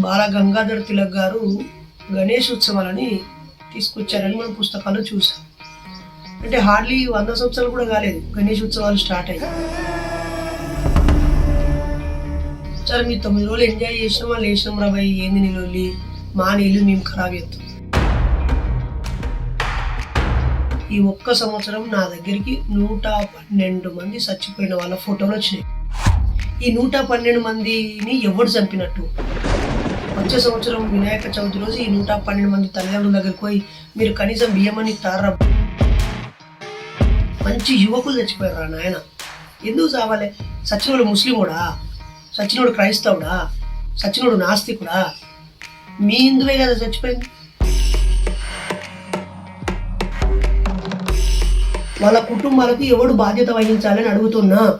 బాల గంగాధర్ తిలక్ గారు గణేష్ ఉత్సవాలని తీసుకొచ్చారని మనం పుస్తకాల్లో చూసాం. అంటే హార్డ్లీ వంద సంవత్సరాలు కూడా కాలేదు గణేష్ ఉత్సవాలు స్టార్ట్ అయ్యాయి. సరే మీరు తొమ్మిది రోజులు ఎంజాయ్ చేసిన వాళ్ళు వేసినాం రా భయ్ ఏంది నీళ్ళు మా నీళ్ళు మేము ఖరాబ్ చేస్తాం. ఈ ఒక్క సంవత్సరం నా దగ్గరికి నూట పన్నెండు మంది చచ్చిపోయిన వాళ్ళ ఫోటోలు వచ్చినాయి. ఈ నూట పన్నెండు మందిని ఎవరు చంపినట్టు? వచ్చే సంవత్సరం వినాయక చవితి రోజు ఈ నూట పన్నెండు మంది తల్లిదండ్రుల దగ్గరికి పోయి మీరు కనీసం బియ్యమని తారా మంచి యువకులు చచ్చిపోయారు నాయన. ఎందుకు చావాలి? సచినుడు ముస్లిముడా? సచినుడు క్రైస్తవుడా? సచినుడు నాస్తికుడా? మీ హిందువే కదా చచ్చిపోయింది. వాళ్ళ కుటుంబాలకు ఎవడు బాధ్యత వహించాలని అడుగుతున్నా?